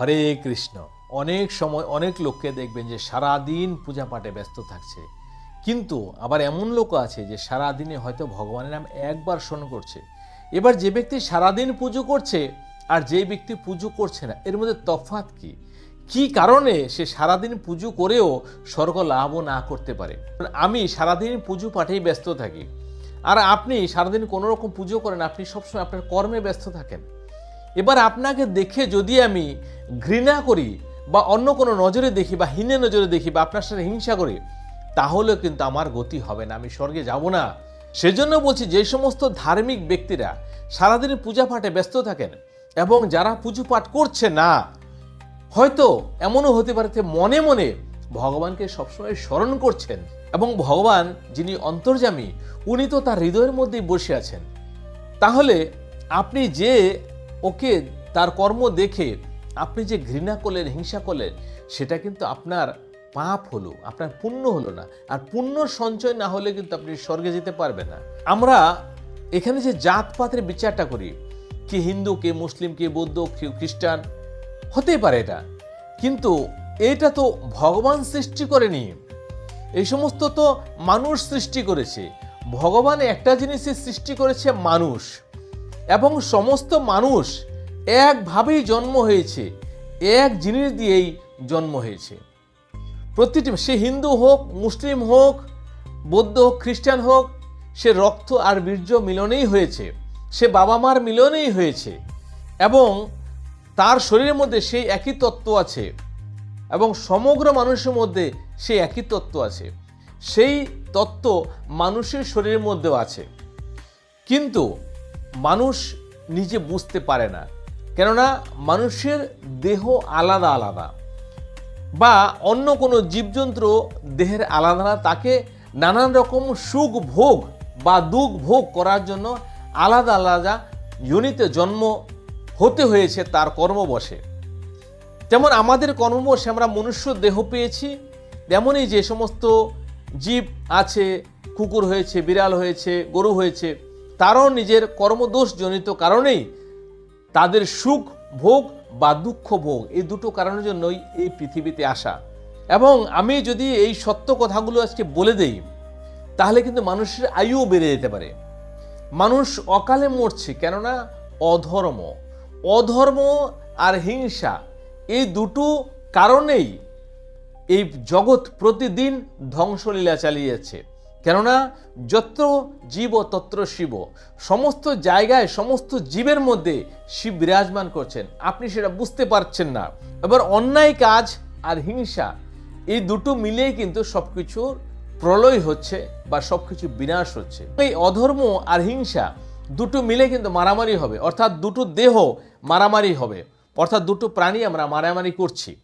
হরে কৃষ্ণ। অনেক সময় অনেক লোককে দেখবেন যে সারাদিন পূজা পাঠে ব্যস্ত থাকছে। কিন্তু আবার এমন লোক আছে যে সারাদিনে হয়তো ভগবানের নাম একবার স্মরণ করছে। এবার যে ব্যক্তি সারাদিন পুজো করছে আর যে ব্যক্তি পুজো করছে না, এর মধ্যে তফাৎ কি? কি কারণে সে সারাদিন পুজো করেও স্বর্গ লাভও না করতে পারে? আমি সারাদিন পুজো পাঠেই ব্যস্ত থাকি। আর আপনি সারাদিন কোনো রকম পুজো করেন, আপনি সবসময় আপনার কর্মে ব্যস্ত থাকেন। এবার আপনাকে দেখে যদি আমি ঘৃণা করি বা অন্য কোনো নজরে দেখি বা হীনে নজরে দেখি বা আপনার সাথে হিংসা করি, তাহলেও কিন্তু আমার গতি হবে না, আমি স্বর্গে যাব না। সেজন্য বলছি যে সমস্ত ধার্মিক ব্যক্তিরা সারাদিন পূজা পাঠে ব্যস্ত থাকেন এবং যারা পুজো পাঠ করছে না, হয়তো এমনও হতে পারে যে মনে মনে ভগবানকে সবসময় স্মরণ করছেন এবং ভগবান যিনি অন্তর্যামী, উনি তো তার হৃদয়ের মধ্যেই বসে আছেন। তাহলে আপনি যে ওকে তার কর্ম দেখে আপনি যে ঘৃণা করলেন, হিংসা করলেন, সেটা কিন্তু আপনার পাপ হলো, আপনার পুণ্য হলো না। আর পুণ্য সঞ্চয় না হলে কিন্তু আপনি স্বর্গে যেতে পারবেন না। আমরা এখানে যে জাতপাতের বিচারটা করি, কে হিন্দু, কে মুসলিম, কে বৌদ্ধ কে খ্রিস্টান, হতেই পারে এটা। কিন্তু এটা তো ভগবান সৃষ্টি করেনি। এই সমস্ত তো মানুষ সৃষ্টি করেছে। ভগবান একটা জিনিসের সৃষ্টি করেছে মানুষ। এবং সমস্ত মানুষ একভাবেই জন্ম হয়েছে, এক জিনিস দিয়েই জন্ম হয়েছে। প্রতিটি সে হিন্দু হোক, মুসলিম হোক, বৌদ্ধ হোক, খ্রিস্টান হোক, সে রক্ত আর বীর্য মিলনেই হয়েছে, সে বাবা মার মিলনেই হয়েছে এবং তার শরীরের মধ্যে সেই একই তত্ত্ব আছে এবং সমগ্র মানুষের মধ্যে সেই একই তত্ত্ব আছে। সেই তত্ত্ব মানুষের শরীরের মধ্যেও আছে। কিন্তু মানুষ নিজে বুঝতে পারে না। কেননা মানুষের দেহ আলাদা আলাদা বা অন্য কোনো জীবজন্তু দেহের আলাদা আলাদা, তাকে নানান রকম সুখ ভোগ বা দুঃখ ভোগ করার জন্য আলাদা আলাদা ইউনিতে জন্ম হতে হয়েছে তার কর্মবশে। যেমন আমাদের কর্মবশে আমরা মনুষ্য দেহ পেয়েছি তেমনই যে সমস্ত জীব আছে, কুকুর হয়েছে, বিড়াল হয়েছে, গরু হয়েছে, তারও নিজের কর্মদোষজনিত কারণেই তাদের সুখ ভোগ বা দুঃখ ভোগ এই দুটো কারণের জন্যই এই পৃথিবীতে আসা। এবং আমি যদি এই সত্য কথাগুলো আজকে বলে দেই, তাহলে কিন্তু মানুষের আয়ুও বেড়ে যেতে পারে। মানুষ অকালে মরছে, কেননা অধর্ম। অধর্ম আর হিংসা এই দুটো কারণেই এই জগৎ প্রতিদিন ধ্বংসলীলা চালিয়ে যাচ্ছে। কেননা যত্র জীব, তত্র শিব। সমস্ত জায়গায়, সমস্ত জীবের মধ্যে শিব বিরাজমান করছেন। আপনি সেটা বুঝতে পারছেন না। এবার অন্যায় কাজ আর হিংসা, এই দুটো মিলেই কিন্তু সবকিছুর প্রলয় হচ্ছে বা সবকিছু বিনাশ হচ্ছে। এই অধর্ম আর হিংসা দুটো মিলে কিন্তু মারামারি হবে। অর্থাৎ দুটো দেহ মারামারি হবে। অর্থাৎ দুটো প্রাণী আমরা মারামারি করছি।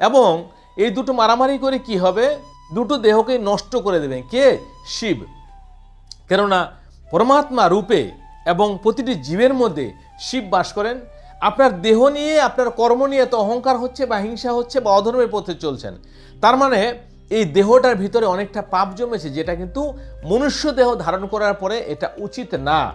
এবং এই দুটো মারামারি করে কি হবে? দুটো দেহকে নষ্ট করে দেবেন। কে? শিব। কেননা পরমাত্মা রূপে এবং প্রতিটি জীবের মধ্যে শিব বাস করেন। আপনার দেহ নিয়ে, আপনার কর্ম নিয়ে তো অহংকার হচ্ছে বা হিংসা হচ্ছে বা অধর্মের পথে চলছেন। তার মানে এই দেহটার ভিতরে অনেকটা পাপ জমেছে, যেটা কিন্তু মনুষ্য দেহ ধারণ করার পরে এটা উচিত না।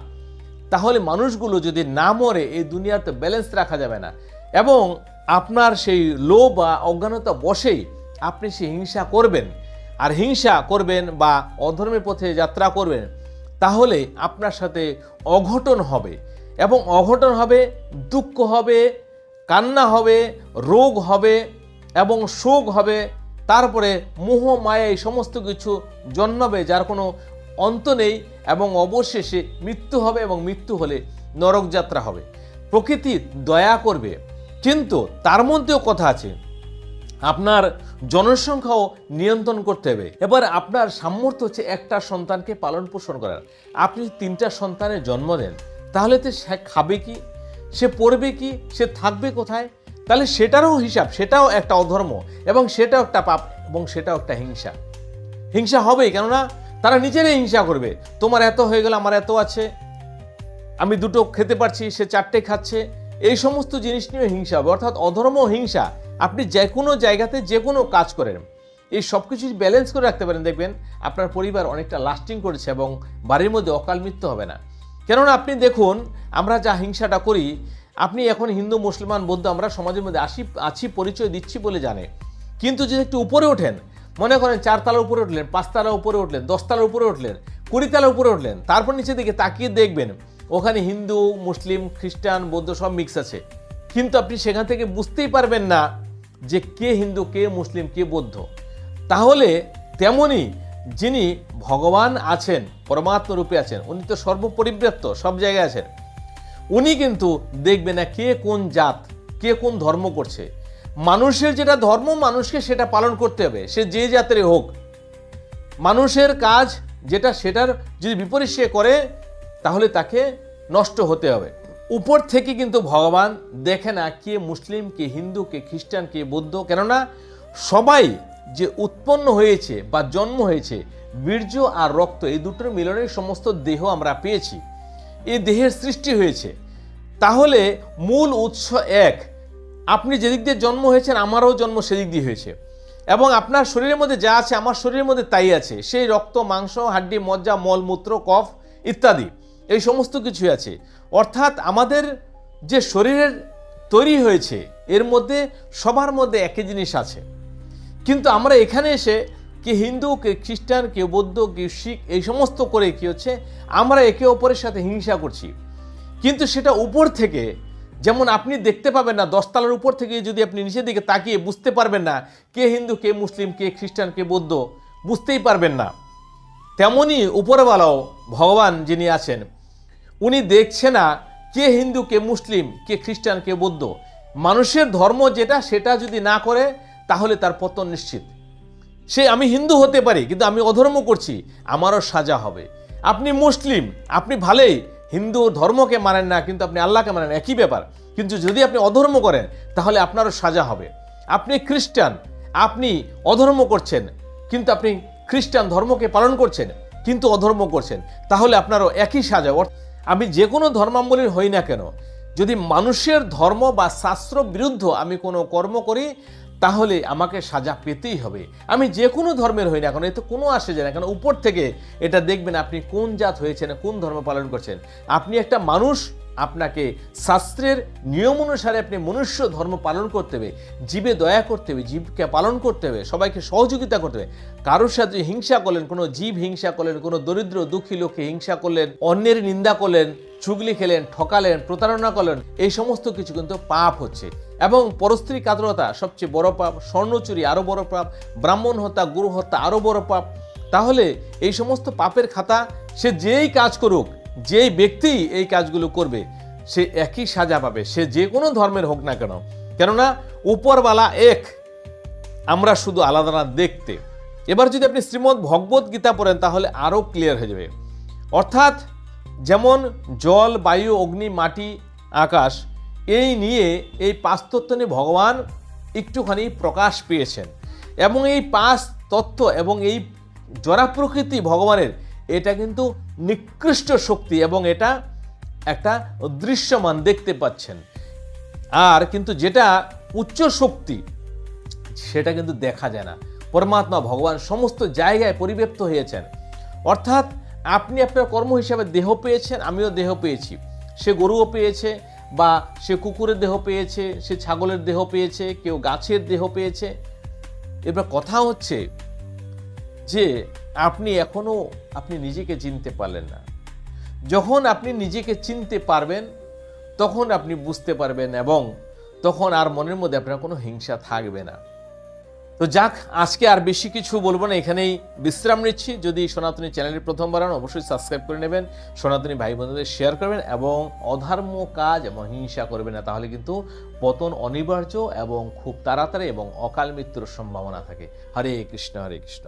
তাহলে মানুষগুলো যদি না মরে, এই দুনিয়াতে ব্যালেন্স রাখা যাবে না। এবং আপনার সেই লোভ বা অজ্ঞানতা বসেই আপনি সেই হিংসা করবেন। আর হিংসা করবেন বা অধর্মের পথে যাত্রা করবেন, তাহলে আপনার সাথে অঘটন হবে এবং অঘটন হবে, দুঃখ হবে, কান্না হবে, রোগ হবে এবং শোক হবে। তারপরে মোহ, মায়া এই সমস্ত কিছু জন্মাবে, যার কোনো অন্ত নেই এবং অবশেষে মৃত্যু হবে এবং মৃত্যু হলে নরক যাত্রা হবে। প্রকৃতি দয়া করবে। কিন্তু তার মধ্যেও কথা আছে আপনার জনসংখ্যাও নিয়ন্ত্রণ করতে হবে। এবার আপনার সামর্থ্য হচ্ছে একটা সন্তানকে পালন পোষণ করার। আপনি তিনটা সন্তানের জন্ম দেন, তাহলে তো সে খাবে কি? সে পড়বে কি? সে থাকবে কোথায়? তাহলে সেটারও হিসাব, সেটাও একটা অধর্ম এবং সেটাও একটা পাপ এবং সেটাও একটা হিংসা। হিংসা হবেই, কেননা তারা নিজেরাই হিংসা করবে। তোমার এত হয়ে গেল, আমার এত আছে। আমি দুটো খেতে পারছি, সে চারটে খাচ্ছে। এই সমস্ত জিনিস নিয়ে হিংসা হবে, অর্থাৎ অধর্ম হিংসা। আপনি যে কোনো জায়গাতে যে কোনো কাজ করেন, এই সব কিছু ব্যালেন্স করে রাখতে পারেন। দেখবেন আপনার পরিবার অনেকটা লাস্টিং করেছে এবং বাড়ির মধ্যে অকাল মৃত্যু হবে না। কেননা আপনি দেখুন, আমরা যা হিংসাটা করি, আপনি এখন হিন্দু, মুসলমান, বৌদ্ধ, আমরা সমাজের মধ্যে আসি, আছি, পরিচয় দিচ্ছি বলে জানে। কিন্তু যদি একটু উপরে ওঠেন, মনে করেন চারতলার উপরে উঠলেন, পাঁচতলার উপরে উঠলেন, দশতলার উপরে উঠলেন, কুড়িতলার উপরে উঠলেন, তারপর নিচে দিকে তাকিয়ে দেখবেন, ওখানে হিন্দু, মুসলিম, খ্রিস্টান, বৌদ্ধ সব মিক্স আছে। কিন্তু আপনি সেখান থেকে বুঝতেই পারবেন না যে কে হিন্দু, কে মুসলিম, কে বৌদ্ধ। তাহলে তেমনি যিনি ভগবান আছেন, পরমাত্ম রূপে আছেন, উনি তো সর্বপরিব্যাপ্ত, সব জায়গায় আছেন, উনি কিন্তু দেখবে না কে কোন জাত, কে কোন ধর্ম করছে। মানুষের যেটা ধর্ম, মানুষকে সেটা পালন করতে হবে, সে যে জাতের হোক। মানুষের কাজ যেটা, সেটার যদি বিপরীত সে করে, তাহলে তাকে নষ্ট হতে হবে। উপর থেকে কিন্তু ভগবান দেখে না কে মুসলিম, কে হিন্দু, কে খ্রিস্টান, কে বৌদ্ধ। কেননা সবাই যে উৎপন্ন হয়েছে বা জন্ম হয়েছে, বীর্য আর রক্ত, এই দুটোর মিলনের সমস্ত দেহ আমরা পেয়েছি। এই দেহের সৃষ্টি হয়েছে। তাহলে মূল উৎস এক, আপনি যেদিক দিয়ে জন্ম হয়েছেন, আমারও জন্ম সেদিক দিয়ে হয়েছে। এবং আপনার শরীরের মধ্যে যা আছে, আমার শরীরের মধ্যে তাই আছে। সেই রক্ত, মাংস, হাড্ডি, মজ্জা, মলমূত্র, কফ ইত্যাদি। এই সমস্ত কিছু আছে। অর্থাৎ আমাদের যে শরীরের তৈরি হয়েছে, এর মধ্যে সবার মধ্যে একই জিনিস আছে। কিন্তু আমরা এখানে এসে কে হিন্দু, কে খ্রিস্টান, কে বৌদ্ধ, কে শিখ, এই সমস্ত করে কি হচ্ছে, আমরা একে অপরের সাথে হিংসা করছি। কিন্তু সেটা উপর থেকে, যেমন আপনি দেখতে পাবেন না, দশতলার উপর থেকে যদি আপনি নিচের দিকে তাকিয়ে বুঝতে পারবেন না, কে হিন্দু, কে মুসলিম, কে খ্রিস্টান, কে বৌদ্ধ, বুঝতেই পারবেন না। তেমনই উপরওয়ালাও ভগবান যিনি আছেন উনি দেখছে না কে হিন্দু, কে মুসলিম, কে খ্রিস্টান, কে বৌদ্ধ। মানুষের ধর্ম যেটা, সেটা যদি না করে, তাহলে তার পতন নিশ্চিত। সে আমি হিন্দু হতে পারি, কিন্তু আমি অধর্ম করছি, আমারও সাজা হবে। আপনি মুসলিম, আপনি ভালোই, হিন্দু ধর্মকে মানেন না, কিন্তু আপনি আল্লাহকে মানেন, একই ব্যাপার। কিন্তু যদি আপনি অধর্ম করেন, তাহলে আপনারও সাজা হবে। আপনি খ্রিস্টান, আপনি অধর্ম করছেন, কিন্তু আপনি খ্রিস্টান ধর্মকে পালন করছেন, কিন্তু অধর্ম করছেন, তাহলে আপনারও একই সাজা। অর্থ- আমি যে কোনো ধর্মাবলীর হই না কেন, যদি মানুষের ধর্ম বা শাস্ত্র বিরুদ্ধ আমি কোনো কর্ম করি, তাহলে আমাকে সাজা পেতেই হবে। আমি যে কোনো ধর্মের হই না কেন, এতে কোনো আসে যায় না কেন, উপর থেকে এটা দেখবেন আপনি কোন জাত হয়েছেন, কোন ধর্ম পালন করছেন। আপনি একটা মানুষ আপনাকে শাস্ত্রের নিয়ম অনুসারে আপনি মনুষ্য ধর্ম পালন করতে হবে, জীবে দয়া করতে হবে, জীবকে পালন করতে হবে, সবাইকে সহযোগিতা করতে হবে। কারোর সাথে হিংসা করলেন, কোনো জীব হিংসা করলেন, কোনো দরিদ্র দুঃখী লোককে হিংসা করলেন, অন্যের নিন্দা করলেন, চুগলি খেলেন, ঠকালেন, প্রতারণা করলেন, এই সমস্ত কিছু কিন্তু পাপ হচ্ছে। এবং পরস্ত্রী কাতরতা সবচেয়ে বড় পাপ, স্বর্ণচুরি আরও বড় পাপ, ব্রাহ্মণ হত্যা, গুরু হত্যা আরও বড় পাপ। তাহলে এই সমস্ত পাপের খাতা সে যেই কাজ করুক যেই ব্যক্তি এই কাজগুলো করবে, সে একই সাজা পাবে। সে যে কোনো ধর্মের হোক না কেন। কেননা, উপরওয়ালা এক, আমরা শুধু আলাদা না, দেখতে। এবার যদি আপনি শ্রীমদ্ ভগবত গীতা পড়েন, তাহলে আরও ক্লিয়ার হয়ে যাবে। অর্থাৎ, যেমন জল, বায়ু, অগ্নি, মাটি, আকাশ, এই নিয়ে এই পাঁচ তত্ত্ব নিয়ে ভগবান একটুখানি প্রকাশ পেয়েছেন। এবং এই পাঁচ তত্ত্ব এবং এই জরা প্রকৃতি ভগবানের, এটা কিন্তু নিকৃষ্ট শক্তি এবং এটা একটা দৃশ্যমান দেখতে পাচ্ছেন। আর কিন্তু যেটা উচ্চ শক্তি, সেটা কিন্তু দেখা যায় না। পরমাত্মা, ভগবান সমস্ত জায়গায় পরিব্যাপ্ত হয়েছেন। অর্থাৎ আপনি আপনার কর্ম হিসাবে দেহ পেয়েছেন, আমিও দেহ পেয়েছি। সে গরুও পেয়েছে বা সে কুকুরের দেহ পেয়েছে, সে ছাগলের দেহ পেয়েছে, কেউ গাছের দেহ পেয়েছে। এবার কথা হচ্ছে যে আপনি এখনও আপনি নিজেকে চিনতে পারলেন না। যখন আপনি নিজেকে চিনতে পারবেন, তখন আপনি বুঝতে পারবেন এবং তখন আর মনের মধ্যে আপনার কোনো হিংসা থাকবে না। তো যাক, আজকে আর বেশি কিছু বলব না, এখানেই বিশ্রাম নিচ্ছি। যদি সনাতনী চ্যানেলের প্রথমবার হন, অবশ্যই সাবস্ক্রাইব করে নেবেন, সনাতনী ভাই বোনদের শেয়ার করবেন এবং অধর্ম কাজ এবং হিংসা করবেন না। তাহলে কিন্তু পতন অনিবার্য এবং খুব তাড়াতাড়ি এবং অকাল মৃত্যুর সম্ভাবনা থাকে। হরে কৃষ্ণ হরে কৃষ্ণ।